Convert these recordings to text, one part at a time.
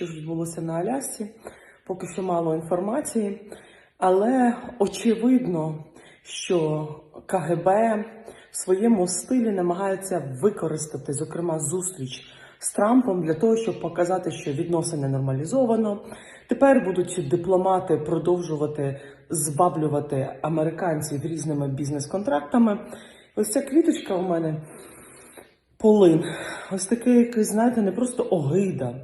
що ж відбулося на Алясці. Поки що мало інформації, але очевидно, що КГБ в своєму стилі намагається використати, зокрема, зустріч з Трампом для того, щоб показати, що відносини нормалізовано. Тепер будуть дипломати продовжувати збаблювати американців різними бізнес-контрактами. Ось ця квіточка у мене полин. Ось таке якесь, знаєте, не просто огида,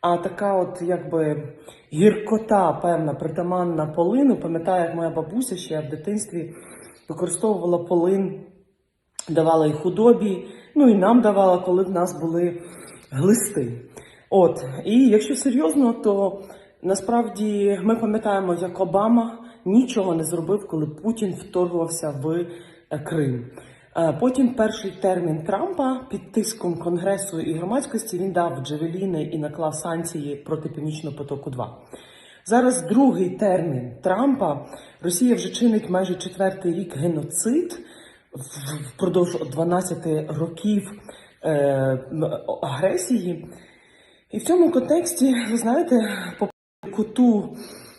а така от якби гіркота, певна, притаманна полину. Пам'ятаю, як моя бабуся ще в дитинстві використовувала полин, давала і худобі, ну і нам давала, коли в нас були глисти. От, і якщо серйозно, то насправді ми пам'ятаємо, як Обама нічого не зробив, коли Путін вторгувався в е, Крим. Е, Потім перший термін Трампа під тиском Конгресу і громадськості він дав джевеліни і наклав санкції проти Північного потоку. 2 зараз другий термін Трампа. Росія вже чинить майже четвертий рік геноцид впродовж 12 років е, агресії. І в цьому контексті, ви знаєте, по куту,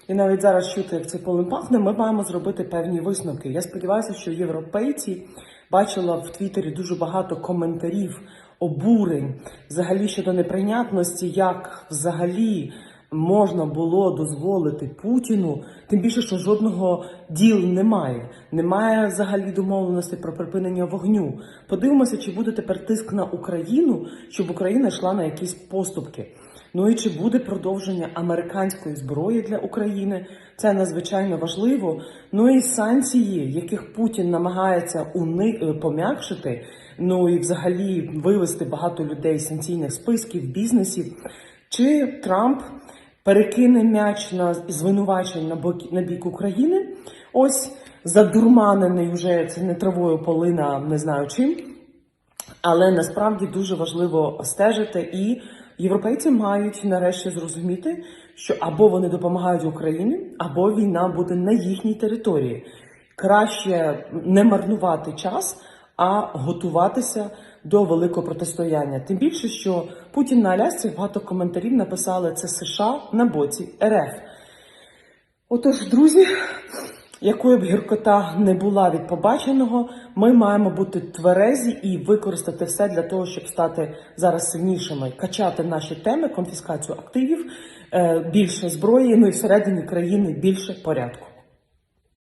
і навіть зараз чути, як цей полин пахне, ми маємо зробити певні висновки. Я сподіваюся, що європейці бачила в Твіттері дуже багато коментарів, обурень, взагалі щодо неприйнятності, як взагалі можна було дозволити Путіну, тим більше, що жодного діл немає. Немає взагалі домовленості про припинення вогню. Подивимося, чи буде тепер тиск на Україну, щоб Україна йшла на якісь поступки. Ну і чи буде продовження американської зброї для України? Це надзвичайно важливо. Ну і санкції, яких Путін намагається уни... е, пом'якшити, ну і взагалі вивести багато людей з санкційних списків, бізнесів. Чи Трамп перекине м'яч на звинувачень на бок на бік України? Ось задурманений вже це не травою полина, не знаю чим. Але насправді дуже важливо стежити, і європейці мають нарешті зрозуміти, що або вони допомагають Україні, або війна буде на їхній території. Краще не марнувати час, а готуватися до великого протистояння. Тим більше, що Путін на Алясці багато коментарів написали це США на боці РФ. Отож, друзі, якою б гіркота не була від побаченого, ми маємо бути тверезі і використати все для того, щоб стати зараз сильнішими, качати наші теми, конфіскацію активів, е, більше зброї, ну і всередині країни більше порядку.